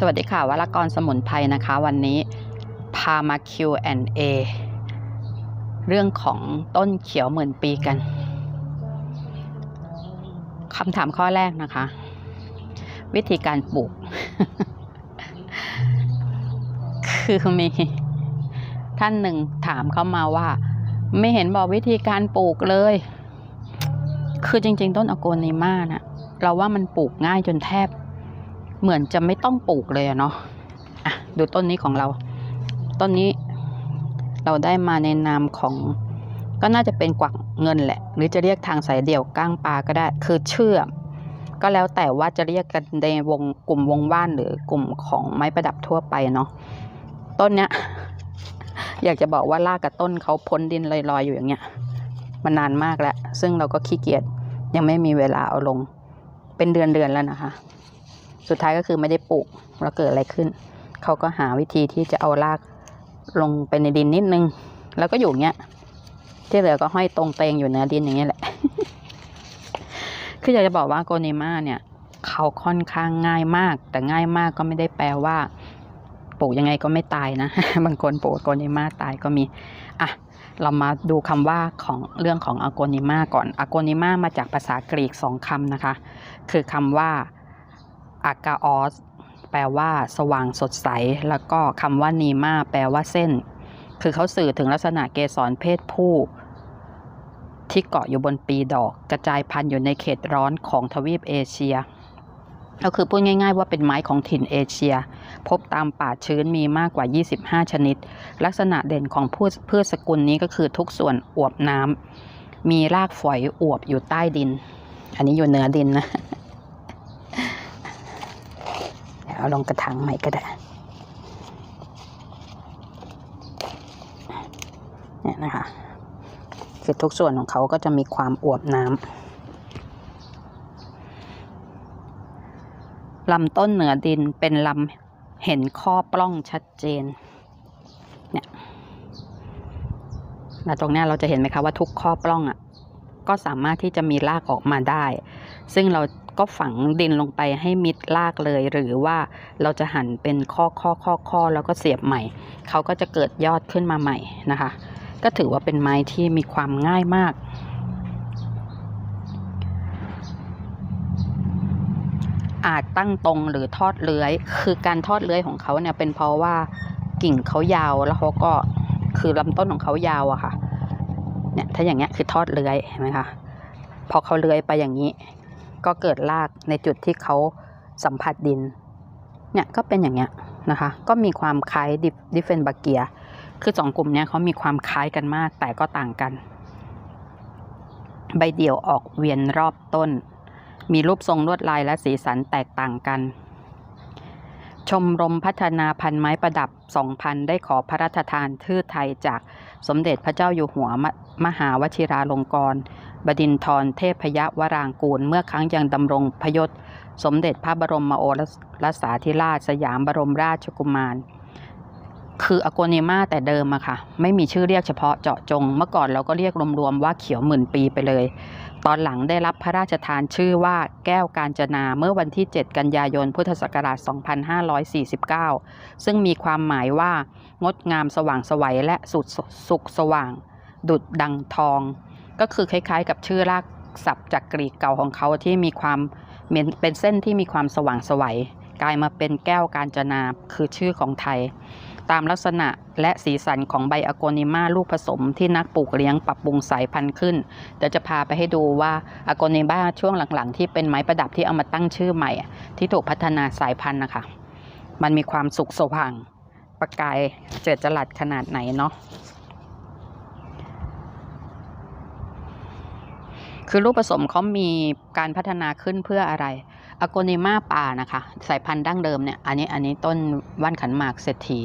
สวัสดีค่ะวรกรสมุนไพรนะคะ วันนี้พามา Q&A เรื่องของต้นเขียวหมื่นปีกันคำถามข้อแรกนะคะ วิธีการปลูก คือมีท่านหนึ่งถามเข้ามาว่า ไม่เห็นบอกวิธีการปลูกเลย คือจริง ๆ ต้นอโกนิมานะเราว่ามันปลูกง่ายจนแทบ เหมือนจะไม่ต้องปลูกเลยอะเนาะอะดูต้นนี้ของเรา ต้นนี้เราได้มาในนามของ ก็น่าจะเป็นกวักเงินแหละ หรือจะเรียกทางสายเดี่ยวก้างปลาก็ได้ คือเชื่อมก็แล้วแต่ว่าจะเรียกกันในวงกลุ่มวงว่านหรือกลุ่มของไม้ประดับทั่วไปเนาะต้นเนี้ย อยากจะบอกว่าลากกับต้นเขาพ้นดินลอยๆอยู่อย่างเงี้ยมานานมากแล้ว ซึ่งเราก็ขี้เกียจยังไม่มีเวลาเอาลง เป็นเดือนๆแล้วนะคะ สุดท้ายก็คือไม่ได้ปลูกแล้วเกิดอะไรขึ้น เขาก็หาวิธีที่จะเอารากลงไปในดินนิดนึง แล้วก็อยู่เงี้ย ที่เหลือก็ห้อยตรงเตงอยู่เหนือดินอย่างเงี้ยแหละ คืออยากจะบอกว่าโกนิมาเนี่ย เขาค่อนข้างง่ายมาก แต่ง่ายมากก็ไม่ได้แปลว่าปลูกยังไงก็ไม่ตายนะ บางคนปลูกโกนิมาตายก็มี อะ เรามาดูคำว่าของเรื่องของอโกนิมาก่อนอโกนิมามาจากภาษากรีกสองคำนะคะ คือคำว่า อากาออส แปลว่า สว่างสดใส แล้วก็คำว่านีมาแปลว่าเส้น คือเขาสื่อถึงลักษณะเกสรเพศผู้ ที่เกาะอยู่บนปีดอก กระจายพันธุ์อยู่ในเขตร้อนของทวีปเอเชีย ก็คือพูดง่าย ๆ ว่าเป็นไม้ของถิ่นเอเชีย พบตามป่าชื้นมีมากกว่า 25 ชนิด ลักษณะเด่นของพืชพืชสกุลนี้ก็คือทุกส่วนอวบน้ำมีรากฝอยอวบอยู่ใต้ดิน อันนี้อยู่เหนือดินนะ เอาลงกระถางใหม่ก็ได้เนี่ยนะคะคือทุกส่วนของเขาก็จะมีความอวบน้ำลำต้นเหนือดินเป็นลำเห็นข้อปล้องชัดเจนเนี่ยแล้วตรงนี้เราจะเห็นไหมคะว่าทุกข้อปล้องอะ่ะ ก็สามารถที่จะมีรากออกมาได้ ซึ่งเราก็ฝังดินลงไปให้มิดรากเลย หรือว่าเราจะหั่นเป็นข้อข้อข้อข้อแล้วก็เสียบใหม่ เขาก็จะเกิดยอดขึ้นมาใหม่นะคะ ก็ถือว่าเป็นไม้ที่มีความง่ายมาก อาจตั้งตรงหรือทอดเลื้อย คือการทอดเลื้อยของเขาเนี่ยเป็นเพราะว่ากิ่งเขายาวแล้วเขาก็คือลำต้นของเขายาวอะค่ะ เนี่ยถ้าอย่างเงี้ยคือทอดเลื้อยเห็นไหมคะพอเขาเลื้อยไปอย่างนี้ ก็เกิดรากในจุดที่เขาสัมผัสดิน เนี่ยก็เป็นอย่างเงี้ยนะคะ ก็มีความคล้ายดิฟเฟนบาเกีย คือสองกลุ่มเนี้ยเขามีความคล้ายกันมากแต่ก็ต่างกัน ใบเดี่ยวออกเวียนรอบต้น มีรูปทรงลวดลายและสีสันแตกต่างกัน ชมรมพัฒนาพันไม้ประดับ 2000 ได้ขอพระราชทานทื่อไทยจากสมเด็จพระเจ้าอยู่หัว มหาวชิราลงกรณบดินทรเทพยวรางกูล เมื่อครั้งยังดำรงพยศ สมเด็จพระบรมโอรสาธิราชสยามบรมราชกุมาร คืออโกเนมาแต่เดิมอะค่ะ ไม่มีชื่อเรียกเฉพาะเจาะจง เมื่อก่อนเราก็เรียกรวมๆว่าเขียวหมื่นปีไปเลย ตอนหลังได้รับพระราชทานชื่อว่าแก้วกาญจนาเมื่อวันที่ 7 กันยายนพุทธศักราช 2549 ซึ่งมีความหมายว่างดงามสว่างไสวัยและสุดสุขสว่าง ดุดดังทอง ก็คือคล้ายๆ กับชื่อรากศัพท์จากกรีกเก่าของเขาที่มีความเป็นเส้นที่มีความสว่างสวัยกลายมาเป็นแก้วกาญจนาคือชื่อของไทย ตามลักษณะและสีสันของใบอโกนิมาลูกผสมที่นักปลูกเลี้ยงปรับปรุงสายพันธุ์ขึ้นเดี๋ยวจะพาไปให้ดูว่าอโกนิมาช่วงหลังๆ ที่เป็นไม้ประดับที่เอามาตั้งชื่อใหม่ ที่ถูกพัฒนาสายพันธุ์นะคะ มันมีความสุกสว่างประกายเจิดจรัสขนาดไหนเนาะ คือลูกผสมเขามีการพัฒนาขึ้นเพื่ออะไรอโกนิมาป่านะคะ สายพันธุ์ดั้งเดิมเนี่ย อันนี้อันนี้ต้นว่านขันหมากเศรษฐี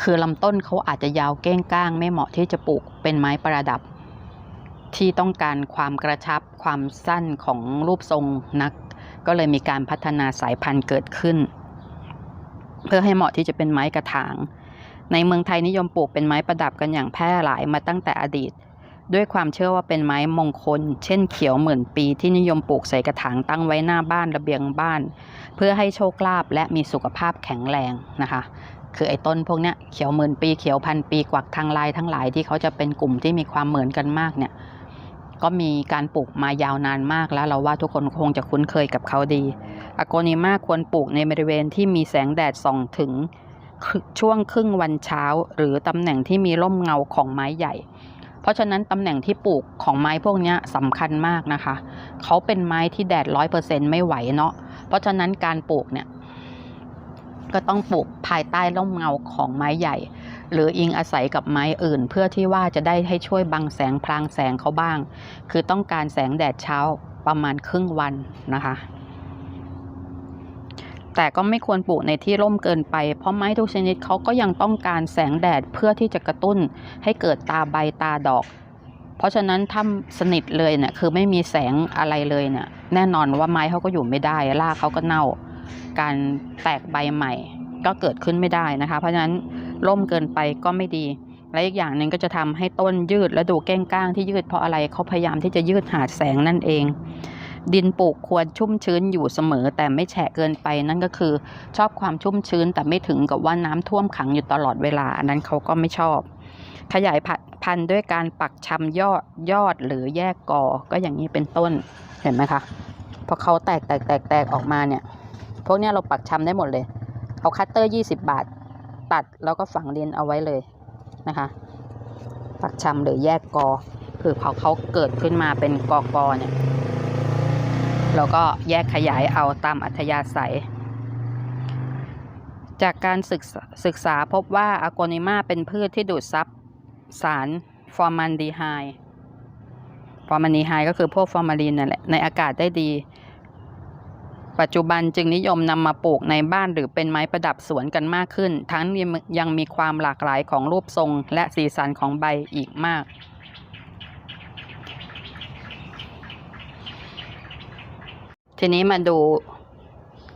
คือลำต้นเขาอาจจะยาวเก้งก้าง ไม่เหมาะที่จะปลูกเป็นไม้ประดับ ที่ต้องการความกระชับความสั้นของรูปทรงนัก ก็เลยมีการพัฒนาสายพันธุ์เกิดขึ้น เพื่อให้เหมาะที่จะเป็นไม้กระถาง ในเมืองไทยนิยมปลูกเป็นไม้ประดับกันอย่างแพร่หลายมาตั้งแต่อดีต ด้วยความเชื่อว่าเป็นไม้มงคล เช่นเขียวหมื่นปีที่นิยมปลูกใส่กระถางตั้งไว้หน้าบ้านระเบียงบ้าน เพื่อให้โชคลาภและมีสุขภาพแข็งแรงนะคะ คือไอ้ต้นพวกเนี้ยเขียวหมื่นปีเขียวพันปีกวักทางลายทั้งหลายที่เขาจะเป็นกลุ่มที่มีความเหมือนกันมากเนี่ยก็มีการปลูกมายาวนานมากแล้วเราว่าทุกคนคงจะคุ้นเคยกับเขาดีอโกนิมาควรปลูกในบริเวณที่มีแสงแดดส่องถึงช่วงครึ่งวันเช้า หรือตำแหน่งที่มีร่มเงาของไม้ใหญ่ ราะฉะนั้นตำแหน่งที่ปลูกของไม้พวกนี้สำคัญมากนะคะ เขาเป็นไม้ที่แดดร้อยเปอร์เซ็นไม่ไหวเนาะ เพราะฉะนั้นการปลูกเนี่ย ก็ต้องปลูกภายใต้ร่มเงาของไม้ใหญ่ หรืออิงอาศัยกับไม้อื่น เพื่อที่ว่าจะได้ให้ช่วยบังแสงพลางแสงเขาบ้าง คือต้องการแสงแดดเช้าประมาณครึ่งวันนะคะ แต่ก็ไม่ควรปลูกในที่ร่มเกินไป เพราะไม้ทุกชนิดเขาก็ยังต้องการแสงแดดเพื่อที่จะกระตุ้นให้เกิดตาใบตาดอก เพราะฉะนั้นถ้าสนิทเลยเนี่ยคือไม่มีแสงอะไรเลยเนี่ยแน่นอนว่าไม้เขาก็อยู่ไม่ได้รากเขาก็เน่า การแตกใบใหม่ ก็เกิดขึ้นไม่ได้นะคะ เพราะฉะนั้นร่มเกินไปก็ไม่ดีและอีกอย่างหนึ่งก็จะทำให้ต้นยืดและดูเก้งก้างที่ยืดเพราะอะไรเขาพยายามที่จะยืดหาแสงนั่นเอง ดินปลูกควรชุ่มชื้นอยู่เสมอ แต่ไม่แฉะเกินไปนั่นก็คือ ชอบความชุ่มชื้นแต่ไม่ถึงกับว่าน้ำท่วมขังอยู่ตลอดเวลา อันนั้นเขาก็ไม่ชอบ ขยายพันธุ์ด้วยการปักชำยอดยอดหรือแยกกอ ก็อย่างนี้เป็นต้นเห็นไหมคะพอเขาแตกแตกแตกแตกออกมาเนี่ย พวกเนี้ยเราปักชำได้หมดเลย เอาคัตเตอร์ 20 บาท ตัดแล้วก็ฝังดินเอาไว้เลยนะคะ ปักชำหรือแยกกอ คือพอเขาเกิดขึ้นมาเป็นกอกอเนี่ย เราก็แยกขยายเอาตามอัธยาศัย จากการศึกษาศึกษาพบว่าอโกนิมาเป็นพืชที่ดูดซับสารฟอร์มันดีไฮฟอร์มันดีไฮก็คือพวกฟอร์มาลีนนั่นแหละในอากาศได้ดี ปัจจุบันจึงนิยมนำมาปลูกในบ้านหรือเป็นไม้ประดับสวนกันมากขึ้น ทั้งยังมีความหลากหลายของรูปทรงและสีสันของใบอีกมาก ทีนี้มาดู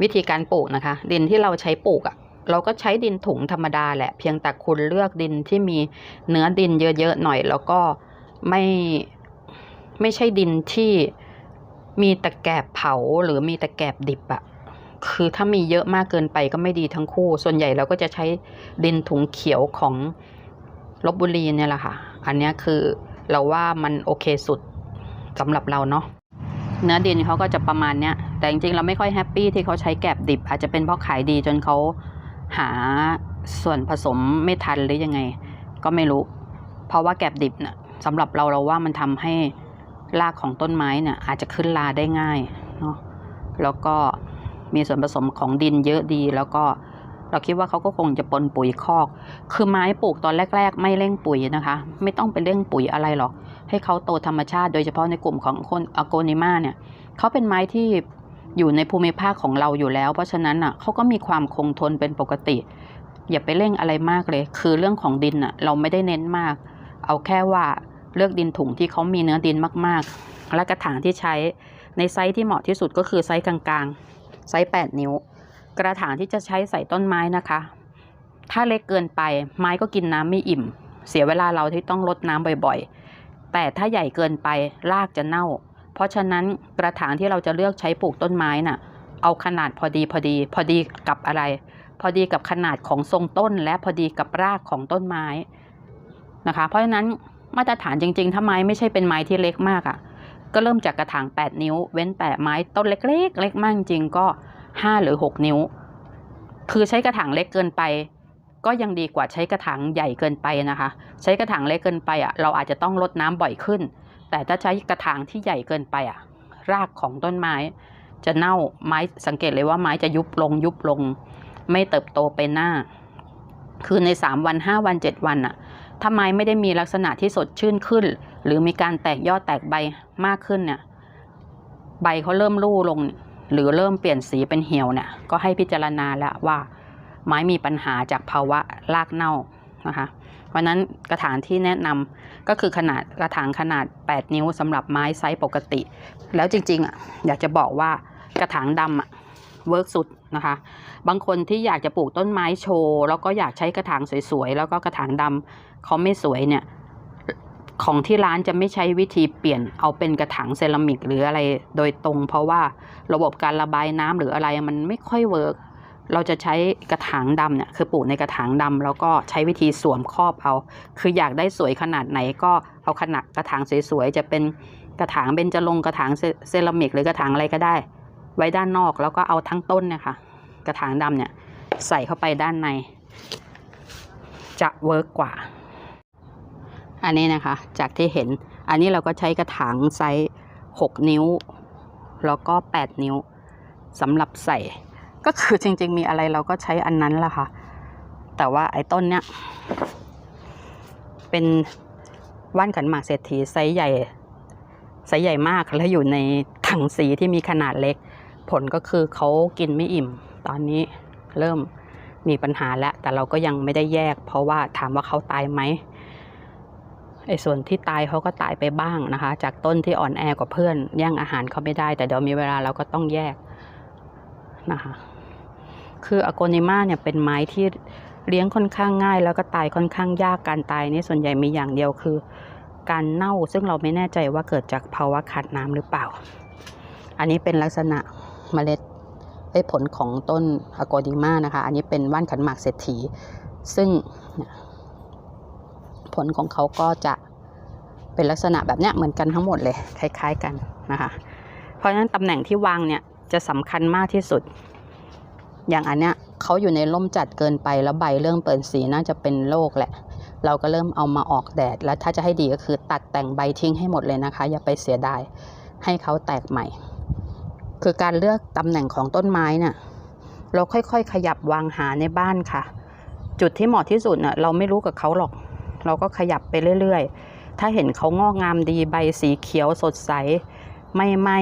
วิธีการปลูกนะคะ ดินที่เราใช้ปลูกอะ่ะ เราก็ใช้ดินถุงธรรมดาแหละ เพียงแต่คุณเลือกดินที่มีเนื้อดินเยอะๆหน่อย แล้วก็ไม่ไม่ใช่ดินที่มีตะแกบเผาหรือมีตะแกบดิบอะคือถ้ามีเยอะมากเกินไปก็ไม่ดีทั้งคู่ ส่วนใหญ่เราก็จะใช้ดินถุงเขียวของลบบุรีเนี่ยแหละค่ะ อันนี้คือเราว่ามันโอเคสุดสำหรับเราเนาะ เนื้อดินเขาก็จะประมาณเนี้ย แต่จริงๆเราไม่ค่อยแฮปปี้ที่เขาใช้แกบดิบ อาจจะเป็นเพราะขายดีจนเขาหาส่วนผสมไม่ทันหรือยังไง ก็ไม่รู้ เพราะว่าแกบดิบเนะ่ะสำหรับเราเราว่ามันทำให้รากของต้นไม้เนี่ยอาจจะขึ้นลาได้ง่ายเนาะแล้วก็มีส่วนผสมของดินเยอะดีแล้วก็ เราคิดว่าเขาก็คงจะปนปุ๋ยคอก คือไม้ปลูกตอนแรก ๆ ไม่เร่งปุ๋ยนะคะ ไม่ต้องไปเร่งปุ๋ยอะไรหรอก ให้เขาโตธรรมชาติ โดยเฉพาะในกลุ่มของคนอโกนิมาเนี่ยเขาเป็นไม้ที่อยู่ในภูมิภาคของเราอยู่แล้ว เพราะฉะนั้นอะเขาก็มีความคงทนเป็นปกติ อย่าไปเร่งอะไรมากเลย คือเรื่องของดินอะเราไม่ได้เน้นมาก เอาแค่ว่าเลือกดินถุงที่เขามีเนื้อดินมากๆ และกระถางที่ใช้ในไซส์ที่เหมาะที่สุดก็คือไซส์กลางๆ ไซส์ 8 นิ้ว กระถางที่จะใช้ใส่ต้นไม้นะคะ ถ้าเล็กเกินไปไม้ก็กินน้ำไม่อิ่ม เสียเวลาเราที่ต้องรดน้ำบ่อยๆ แต่ถ้าใหญ่เกินไปรากจะเน่า เพราะฉะนั้นกระถางที่เราจะเลือกใช้ปลูกต้นไม้น่ะ เอาขนาดพอดีพอดี พอดีกับอะไร พอดีกับขนาดของทรงต้นและพอดีกับรากของต้นไม้นะคะ เพราะฉะนั้นมาตรฐานจริงๆ ถ้าไม้ไม่ใช่เป็นไม้ที่เล็กมากอะ่ะ ก็เริ่มจากกระถาง 8 นิ้ว เว้นแต่ไม้ต้นเล็กๆ เล็กมากจริงก็ 5หรือ6นิ้ว คือใช้กระถางเล็กเกินไป ก็ยังดีกว่าใช้กระถางใหญ่เกินไปนะคะ ใช้กระถางเล็กเกินไปอะเราอาจจะต้องลดน้ำบ่อยขึ้น แต่ถ้าใช้กระถางที่ใหญ่เกินไปอะ รากของต้นไม้ จะเน่าไม้สังเกตเลยว่าไม้จะยุบลงยุบลง ไม่เติบโตไปหน้า คือใน 3 วัน 5 วัน 7 วันอะถ้าไม้ไม่ได้มีลักษณะที่สดชื่นขึ้น หรือมีการแตกยอดแตกใบมากขึ้นเนี่ยใบเขาเริ่มรู่ลง หรือเริ่มเปลี่ยนสีเป็นเหี่ยวเนี่ยก็ให้พิจารณาแล้วว่า ไม้มีปัญหาจากภาวะรากเน่านะคะเพราะนั้นกระถางที่แนะนำก็คือขนาดกระถางขนาด 8 นิ้วสำหรับไม้ไซส์ปกติ แล้วจริงๆอะอยากจะบอกว่ากระถางดำอะเวิร์กสุดนะคะ บางคนที่อยากจะปลูกต้นไม้โชว์ แล้วก็อยากใช้กระถางสวยๆ แล้วก็กระถางดำเขาไม่สวยเนี่ย ของที่ร้านจะไม่ใช้วิธีเปลี่ยนเอาเป็นกระถางเซรามิกหรืออะไรโดยตรง เพราะว่าระบบการระบายน้ำหรืออะไรมันไม่ค่อยเวิร์กเราจะใช้กระถางดำเนี่ยคือปลูกในกระถางดำแล้วก็ใช้วิธีสวมครอบเอา คืออยากได้สวยขนาดไหนก็เอาขนาดกระถางสวยๆจะเป็นกระถางเบญจรงกระถางเซเซรามิก หรือกระถางอะไรก็ได้ ไว้ด้านนอกแล้วก็เอาทั้งต้นเนี่ยค่ะกระถางดำเนี่ยใส่เข้าไปด้านใน จะเวิร์กกว่า อันนี้นะคะ จากที่เห็น อันนี้เราก็ใช้กระถางไซส์6นิ้ว แล้วก็ 8 นิ้วสำหรับใส่ ก็คือจริง ๆ มีอะไรเราก็ใช้อันนั้นแหละค่ะ แต่ว่าไอ้ต้นเนี้ย เป็นว่านขันหมากเศรษฐีไซส์ใหญ่ ไซส์ใหญ่มาก แล้วอยู่ในถังสีที่มีขนาดเล็ก ผลก็คือเขากินไม่อิ่ม ตอนนี้เริ่มมีปัญหาแล้ว แต่เราก็ยังไม่ได้แยก เพราะว่าถามว่าเขาตายไหม ไอ้ส่วนที่ตายเขาก็ตายไปบ้างนะคะ จากต้นที่อ่อนแอกว่าเพื่อนแย่งอาหารเขาไม่ได้ แต่เดี๋ยวมีเวลาเราก็ต้องแยกนะคะ คืออโกนิมาเนี่ยเป็นไม้ที่เลี้ยงค่อนข้างง่าย แล้วก็ตายค่อนข้างยากการตายนี่ส่วนใหญ่มีอย่างเดียวคือ การเน่าซึ่งเราไม่แน่ใจว่าเกิดจากภาวะขาดน้ำหรือเปล่า อันนี้เป็นลักษณะเมล็ดไอ้ผลของต้นอโกดิมานะคะ อันนี้เป็นว่านขันหมากเศรษฐี ซึ่ง ผลของเขาก็จะเป็นลักษณะแบบเนี้ยเหมือนกันทั้งหมดเลยคล้าย ๆกันนะคะ เพราะฉะนั้นตำแหน่งที่วางเนี่ยจะสำคัญมากที่สุด อย่างอันเนี้ยเขาอยู่ในร่มจัดเกินไปแล้วใบเริ่มเปิดสีน่าจะเป็นโรคแหละ เราก็เริ่มเอามาออกแดด แล้วถ้าจะให้ดีก็คือตัดแต่งใบทิ้งให้หมดเลยนะคะ อย่าไปเสียดายให้เขาแตกใหม่ คือการเลือกตำแหน่งของต้นไม้น่ะเราค่อยๆ ขยับวางหาในบ้านค่ะ จุดที่เหมาะที่สุดน่ะเราไม่รู้กับเขาหรอก เราก็ขยับไปเรื่อยๆ ถ้าเห็นเขางอกงามดีใบสีเขียวสดใส ไม่ไหม้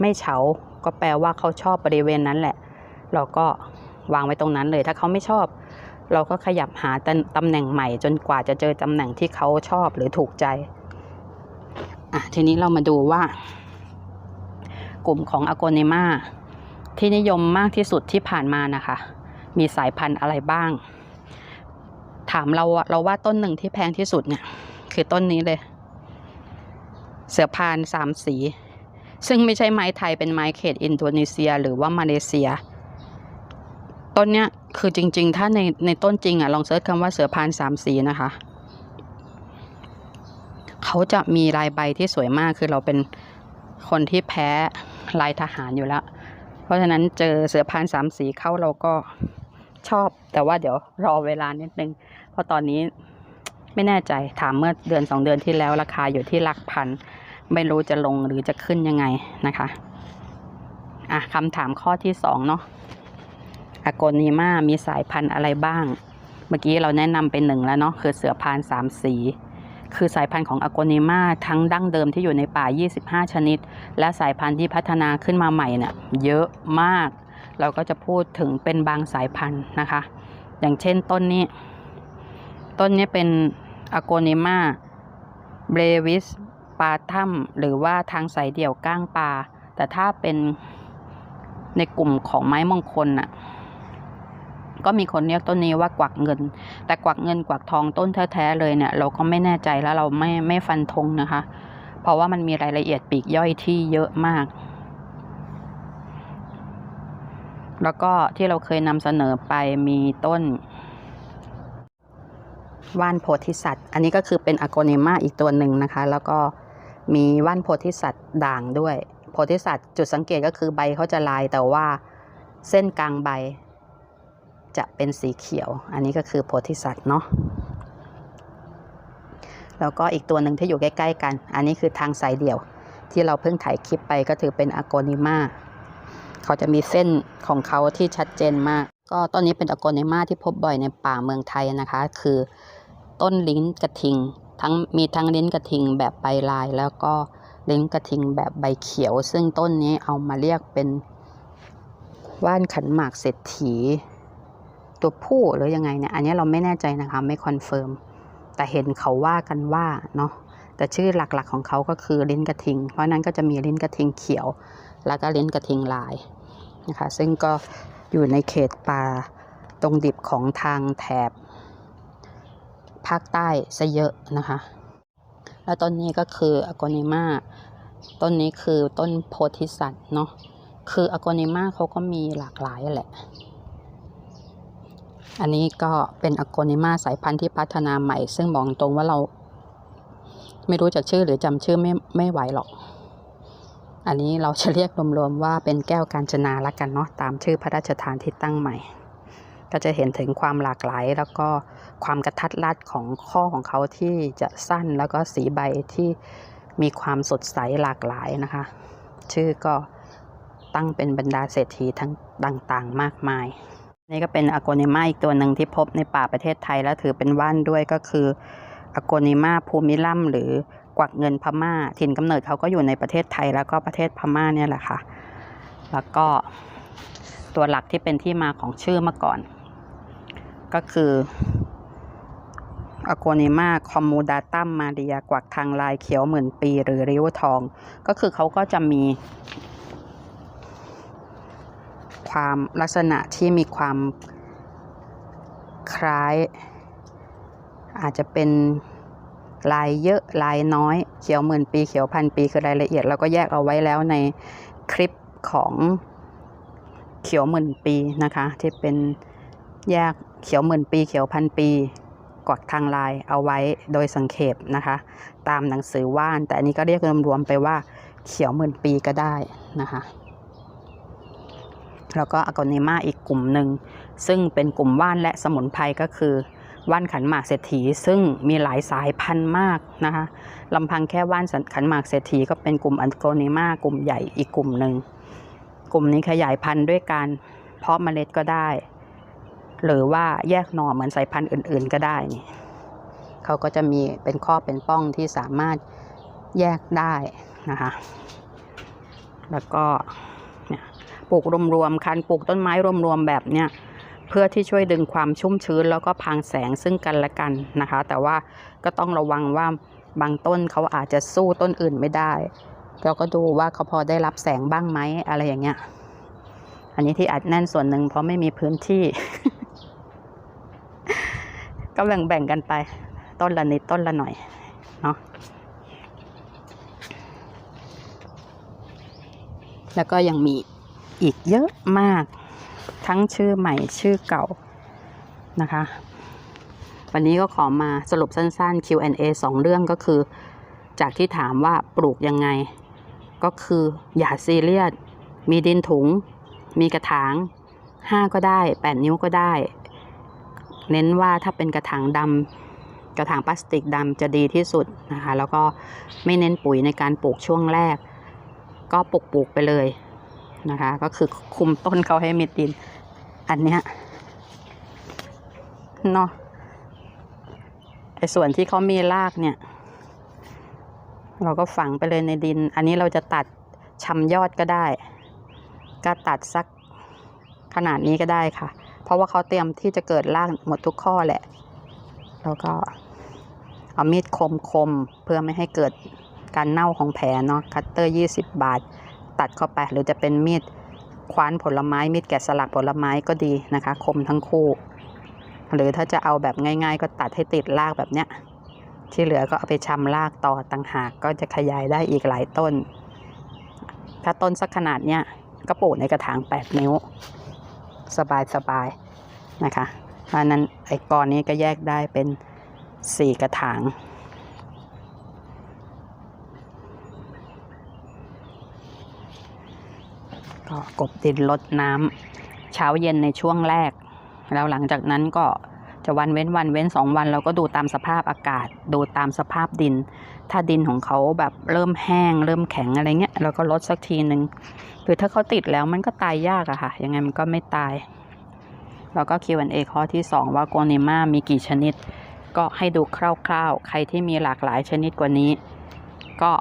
ไม่เฉา ก็แปลว่าเขาชอบบริเวณนั้นแหละ เราก็วางไว้ตรงนั้นเลย ถ้าเขาไม่ชอบ เราก็ขยับหาตำตำแหน่งใหม่จนกว่าจะเจอตำแหน่งที่เขาชอบหรือถูกใจอะทีนี้เรามาดูว่า กลุ่มของอโกเนมาที่นิยมมากที่สุดที่ผ่านมานะคะ มีสายพันธุ์อะไรบ้าง ถามเราอะเราว่าต้นหนึ่งที่แพงที่สุดเนี่ย คือต้นนี้เลย เสือพานสามสี ซึ่งไม่ใช่ไม้ไทยเป็นไม้เขตอินโดนีเซีย หรือว่ามาเลเซีย ต้นเนี้ยคือจริง ๆ ถ้าในในต้นจริงอะลองเสิร์ชคำว่าเสือพานสามสีนะคะเขาจะมีลายใบที่สวยมากคือเราเป็นคนที่แพ้ลายทหารอยู่แล้ว เพราะฉะนั้นเจอเสือพานสามสีเข้าเราก็ ชอบ แต่ว่าเดี๋ยวรอเวลานิดนึง เพราะตอนนี้ไม่แน่ใจถามเมื่อเดือนสองเดือนที่แล้วราคาอยู่ที่หลักพัน ไม่รู้จะลงหรือจะขึ้นยังไงนะคะอะคำถามข้อที่สองเนาะอโกนีมามีสายพันธุ์อะไรบ้าง เมื่อกี้เราแนะนำไปหนึ่งแล้วเนาะคือเสือพานสามสีคือสายพันธุ์ของอโกนิมาทั้งดั้งเดิมที่อยู่ในป่า 25 ชนิด และสายพันธุ์ที่พัฒนาขึ้นมาใหม่เนี่ยเยอะมาก เราก็จะพูดถึงเป็นบางสายพันธุ์นะคะ อย่างเช่นต้นนี้ ต้นนี้เป็นอโกนิมาเบรวิสปาทัมหรือว่าทางสายเดี่ยวก้างปลาแต่ถ้าเป็นในกลุ่มของไม้มงคลน่ะ ก็มีคนเรียกต้นนี้ว่ากวักเงิน แต่กวักเงินกวักทองต้นแท้ๆเลยเนี่ย เราก็ไม่แน่ใจแล้วเราไม่ไม่ฟันธงนะคะ เพราะว่ามันมีรายละเอียดปีกย่อยที่เยอะมาก แล้วก็ที่เราเคยนำเสนอไปมีต้น ว่านโพธิสัตว์ อันนี้ก็คือเป็นอะโกเนมาอีกตัวหนึ่งนะคะ แล้วก็มีว่านโพธิสัตว์ด่างด้วย โพธิสัตว์จุดสังเกตก็คือใบเขาจะลายแต่ว่าเส้นกลางใบ จะเป็นสีเขียว อันนี้ก็คือโพธิสัตว์เนาะแล้วก็อีกตัวหนึ่งที่อยู่ใกล้ ๆ กัน อันนี้คือทางสายเดี่ยว ที่เราเพิ่งถ่ายคลิปไปก็ถือเป็นอะโกนิมา เขาจะมีเส้นของเขาที่ชัดเจนมาก ก็ต้นนี้เป็นอโกนิมาที่พบบ่อยในป่าเมืองไทยนะคะ คือต้นลิ้นกระทิง ทั้งมีทั้งลิ้นกระทิงแบบใบลาย แล้วก็ลิ้นกระทิงแบบใบเขียว ซึ่งต้นนี้เอามาเรียกเป็นว่านขันหมากเศรษฐี ตัวผู้หรือยังไงเนี่ย อันนี้เราไม่แน่ใจนะคะ ไม่คอนเฟิร์ม แต่เห็นเขาว่ากันว่าเนาะแต่ชื่อหลักๆของเขาก็คือลิ้นกระทิง เพราะนั้นก็จะมีลิ้นกระทิงเขียว แล้วก็เล้นกระทิงลายนะคะ ซึ่งก็อยู่ในเขตป่าตรงดิบของทางแถบภาคใต้ซะเยอะนะคะ แล้วต้นนี้ก็คืออโกนิมาต้นนี้คือต้นโพธิสัตว์เนาะ คืออโกนิมาเขาก็มีหลากหลายแหละ อันนี้ก็เป็นอโกนิมาสายพันธุ์ที่พัฒนาใหม่ ซึ่งบอกตรงว่าเราไม่รู้จักชื่อหรือจำชื่อไม่ไม่ไหวหรอก อันนี้เราจะเรียกรวมๆว่าเป็นแก้วกาญจนาละกันเนาะตามชื่อพระราชทานที่ตั้งใหม่ ก็จะเห็นถึงความหลากหลาย แล้วก็ความกระทัดรัดของข้อของเขาที่จะสั้นแล้วก็สีใบที่มีความสดใสหลากหลายนะคะ ชื่อก็ตั้งเป็นบรรดาเศรษฐีทั้งต่างๆ มากมาย นี่ก็เป็นอโกนิมาอีกตัวหนึ่งที่พบในป่าประเทศไทยและถือเป็นว่านด้วยก็คืออโกนิมาภูมิลัมหรือ กวักเงินพม่า ถิ่นกำเนิดเขาก็อยู่ในประเทศไทยแล้วก็ประเทศพม่าเนี่ยแหละค่ะ แล้วก็ตัวหลักที่เป็นที่มาของชื่อมาก่อน ก็คืออโกนิมาคอมมูดาตัมมาเรียกวักทางลายเขียวหมื่นปี หรือริ้วทอง ก็คือเขาก็จะมี ความลักษณะที่มีความคล้าย อาจจะเป็น ลายเยอะลายน้อย เขียวหมื่นปีเขียวพันปีคือรายละเอียดเราก็แยกเอาไว้แล้วในคลิปของเขียวหมื่นปีนะคะ ที่เป็นแยกเขียวหมื่นปี เขียวพันปีกวักทางลายเอาไว้โดยสังเขปนะคะ ตามหนังสือว่าน แต่อันนี้ก็เรียกรวมๆไปว่าเขียวหมื่นปีก็ได้นะคะแล้วก็อากอนิมาอีกกลุ่มหนึ่ง ซึ่งเป็นกลุ่มว่านและสมุนไพรก็คือ ว่านขันหมากเศรษฐี ซึ่งมีหลายสายพันธุ์มากนะคะลำพังแค่ว่านขันหมากเศรษฐีก็เป็นกลุ่มอันโกนิมากลุ่มใหญ่อีกกลุ่มหนึ่งกลุ่มนี้ขยายพันธุ์ด้วยการเพาะเมล็ดก็ได้ หรือว่าแยกหน่อเหมือนสายพันธุ์อื่น ๆ ก็ได้นี่เขาก็จะมีเป็นข้อเป็นป้องที่สามารถแยกได้นะคะแล้วก็เนี่ยปลูกรวมๆคันปลูกต้นไม้รวมๆแบบเนี้ย เพื่อที่ช่วยดึงความชุ่มชื้นแล้วก็พรางแสงซึ่งกันและกันนะคะ แต่ว่าก็ต้องระวังว่าบางต้นเขาอาจจะสู้ต้นอื่นไม่ได้ เราก็ดูว่าเขาพอได้รับแสงบ้างไหมอะไรอย่างเงี้ย อันนี้ที่อัดแน่นส่วนหนึ่งเพราะไม่มีพื้นที่ ก็แบ่งๆกันไป ต้นละนิดต้นละหน่อยเนาะแล้วก็ยังมีอีกเยอะมาก ทั้งชื่อใหม่ชื่อเก่านะคะ วันนี้ก็ขอมาสรุปสั้นๆ Q&A สองเรื่องก็คือ จากที่ถามว่าปลูกยังไง ก็คืออย่าซีเรียสมีดินถุง มีกระถาง 5 ก็ได้ 8 นิ้วก็ได้ เน้นว่าถ้าเป็นกระถางดำกระถางพลาสติกดำจะดีที่สุดนะคะ แล้วก็ไม่เน้นปุ๋ยในการปลูกช่วงแรก ก็ปลูกปลูกไปเลย นะคะ ก็คือคุมต้นเขาให้มีดิน อันเนี้ยเนาะไอ้ส่วนที่เขามีรากเนี่ย เราก็ฝังไปเลยในดิน อันนี้เราจะตัดชำยอดก็ได้ ก็ตัดสักขนาดนี้ก็ได้ค่ะ เพราะว่าเขาเตรียมที่จะเกิดรากหมดทุกข้อแหละ แล้วก็เอามีดคมคมๆเพื่อไม่ให้เกิดการเน่าของแผลเนาะคัตเตอร์ 20 บาท ตัดเข้าไป หรือจะเป็นมีดคว้านผลไม้มีดแกะสลักผลไม้ก็ดีนะคะ คมทั้งคู่ หรือถ้าจะเอาแบบง่าย ๆ ก็ตัดให้ติดรากแบบเนี้ยที่เหลือก็เอาไปชำรากต่อต่างหากก็จะขยายได้อีกหลายต้น ถ้าต้นสักขนาดเนี้ยก็ปลูกในกระถาง 8 นิ้ว สบายๆนะคะเพราะฉะนั้นไอ้กอนนี้ก็แยกได้เป็น 4 กระถาง ก็กบดินลดน้ำเช้าเย็นในช่วงแรก แล้วหลังจากนั้นก็จะวันเว้นวันเว้นสองวันเราก็ดูตามสภาพอากาศ ดูตามสภาพดิน ถ้าดินของเขาแบบเริ่มแห้ง เริ่มแข็งอะไรเงี้ยเราก็ลดสักทีหนึ่งคือถ้าเขาติดแล้วมันก็ตายยากอะค่ะ ยังไงมันก็ไม่ตาย แล้วก็ Q&A ข้อที่ 2 ว่าโกนิมามีกี่ชนิด ก็ให้ดูคร่าวๆ ใครที่มีหลากหลายชนิดกว่านี้ ก็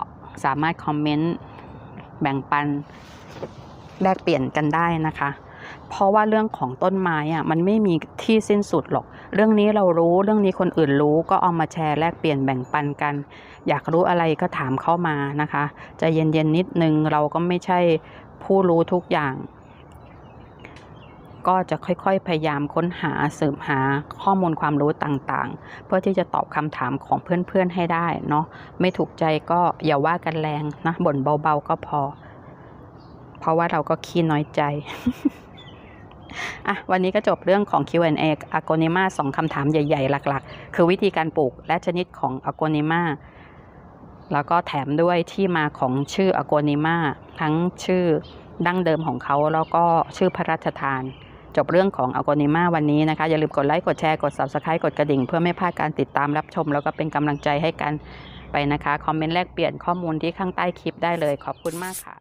สามารถคอมเมนต์แบ่งปัน แลกเปลี่ยนกันได้นะคะ เพราะว่าเรื่องของต้นไม้อะมันไม่มีที่สิ้นสุดหรอก เรื่องนี้เรารู้เรื่องนี้คนอื่นรู้ก็เอามาแชร์แลกเปลี่ยนแบ่งปันกัน อยากรู้อะไรก็ถามเข้ามานะคะใจะเย็นๆนิดนึงเราก็ไม่ใช่ผู้รู้ทุกอย่างก็จะค่อยๆ พยายามค้นหาสืบหาข้อมูลความรู้ต่างๆ เพื่อที่จะตอบคำถามของเพื่อนๆให้ได้เนาะไม่ถูกใจก็อย่าว่ากันแรงนะบ่นเบาๆก็พอ เพราะว่าเราก็ขี้น้อยใจอะวันนี้ก็จบเรื่องของ Q&A อ g o n i m a สองคำถามใหญ่ ๆ หลัก ๆ คือวิธีการปลูกและชนิดของอ g o n i m a แล้วก็แถมด้วยที่มาของชื่ออ g o n i m a ทั้งชื่อดั้งเดิมของเขาแล้วก็ชื่อพระราชทาน จบเรื่องของอ g o n i m a วันนี้นะคะ อย่าลืมกดไลค์ กดแชร์ กด Subscribe กดกระดิ่ง เพื่อไม่พลาดการติดตามรับชม แล้วก็เป็นกำลังใจให้กันไปนะคะ คอมเมนต์แลกเปลี่ยนข้อมูลที่ข้างใต้คลิปได้เลย ขอบคุณมากค่ะ